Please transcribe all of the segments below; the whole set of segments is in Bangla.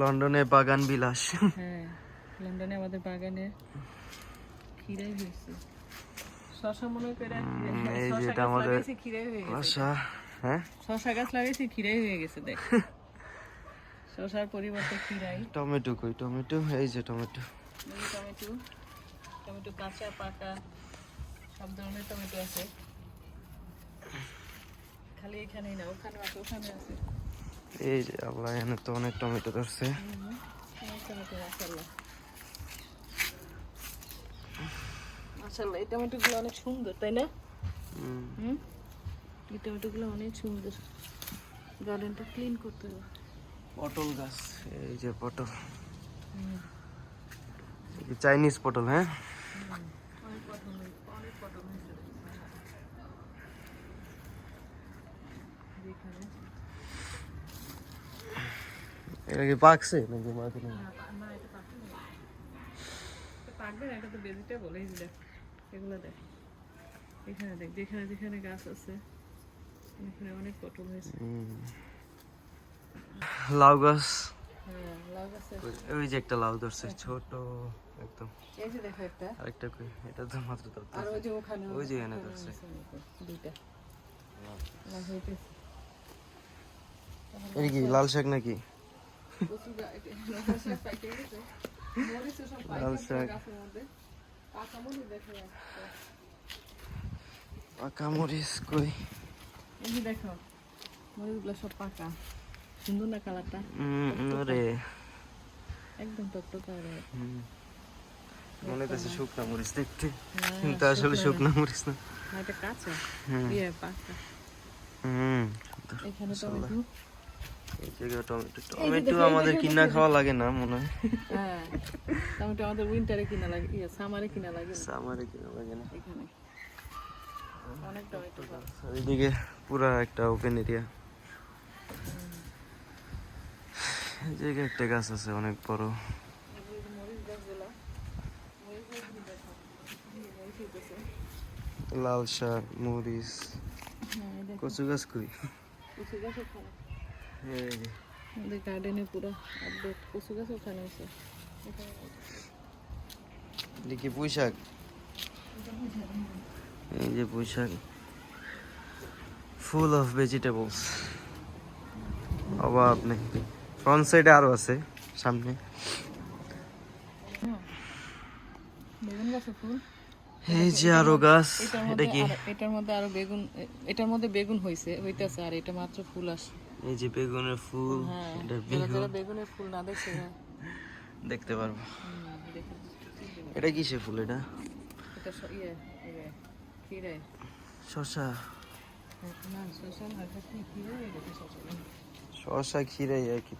লন্ডনে বাগান বিলাস। হ্যাঁ লন্ডনে আমাদের বাগানে খিরাই হয়েছে শশা মনে করে এই যেটা আমাদের লাগাইছি, খিরাই হয়ে গেছে। আশা হ্যাঁ? শশা গাছ লাগাইছি খিরাই হয়ে গেছে দেখ। শশার পরিবর্তে খিরাই টমেটো কই? টমেটো? এই যে টমেটো। টমেটো টমেটো কাঁচা পাকা সব ধরনের টমেটো আছে। খালি এখানেই না ওখানে আছে ওখানে আছে। এই যে আল্লাহ এখানে তো অনেক টমেটো ধরছে। মাশাল্লাহ এই টমেটোগুলো অনেক সুন্দর তাই না? হুম, হুম? এই টমেটোগুলো অনেক সুন্দর। গার্ডেনটা ক্লিন করতে হবে। পটল গাছ এই যে পটল। চাইনিজ পটল হ্যাঁ? অনেক পটল হয়েছে, অনেক পটল হয়েছে। যেখানে এটা কি পাকছে নাকি মাকে না, না, এটা পাকবে না। এটা পাকবে না, এটা তো vegetable, এই দেখ, এগুলো দেখ। এখানে দেখ, যেখানে যেখানে গাছ আছে, এখানে অনেক পটল হয়েছে। লাউ গাছ হ্যাঁ, ওই যে একটা লাউ ধরছে ছোট একদম এই যে দেখো একটা, আরেকটা কই এটা তো মাত্র আর ওই যে ওখানে- ওই যে এখানে ধরছে। দুইটা। লাউ হইতেছে। এটা কি লাল শাক নাকি পাকা মরিচ কই এই যে দেখো মরিচগুলো সব পাকা সুন্দর না কালারটা ওরে একদম টকটকা। হুম। মনে হচ্ছে শুকনা মরিচ দেখতে হ্যাঁ, কিন্তু আসলে শুকনা মরিচ না এটা কাঁচা। ইয়ে পাকা হুম। এখানে টমেটো টমেটো আমাদের কিনা খাওয়া লাগে না মনে হয়। হ্যাঁ টমেটো আমাদের উইন্টারে কিনা লাগে ইয়ে সামারে কিনা লাগে না। কিনা লাগে না। এখানে। অনেক টমেটো পুরা একটা ওপেন এরিয়া একটা গাছ আছে অনেক বড়। লাল শাক মরিচ। হ্যাঁ, কচু গাছ কই? কচু গাছ আমাদের গার্ডেনে পুরো আপডেট কচু গাছ ওখানে আছে। এখানে এটা কি পুঁই শাক এই যে পুঁই শাক ফুল অফ ভেজিটেবলস অভাব নেই। ফ্রন্ট সাইডে আরও আছে সামনে। এই যে আরও গাছ এটা কি? এটার মধ্যে আরও বেগুন এটার মধ্যে বেগুন হইছে হইতাছে আর এটা মাত্র ফুল আসে এই যে বেগুনের ফুল হ্যাঁ এটা বেগুন। বেগুনের ফুল না দেখছে হ্যাঁ। দেখতে পারব। এটা কিসে ফুল এটা? শশা শসা। না এটা কি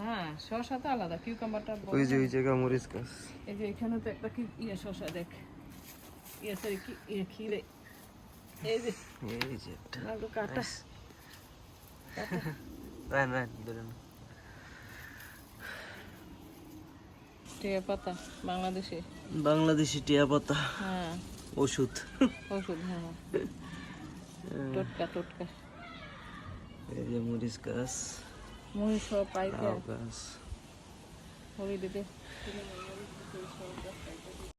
না। শশা তো আলাদা কিউকাম্বারটা ওই যে ওই জায়গা মরিচ গাছ। এই যে এখানে তো একটা কি ইয়ে শসা দেখ। ইয়ে সরি কি ইয়ে খিরে এই যে এই যে কাটা। রান রান ধরেন টিয়া পাতা বাংলাদেশে। বাংলাদেশি টিয়া পাতা। হ্যাঁ। ওষুধ। ওষুধ হ্যাঁ হ্যাঁ। টোটকা টোটকা। এই যে মরিচ গাছ। মহিষ সব পাইকা গাছ। হরি দিতে।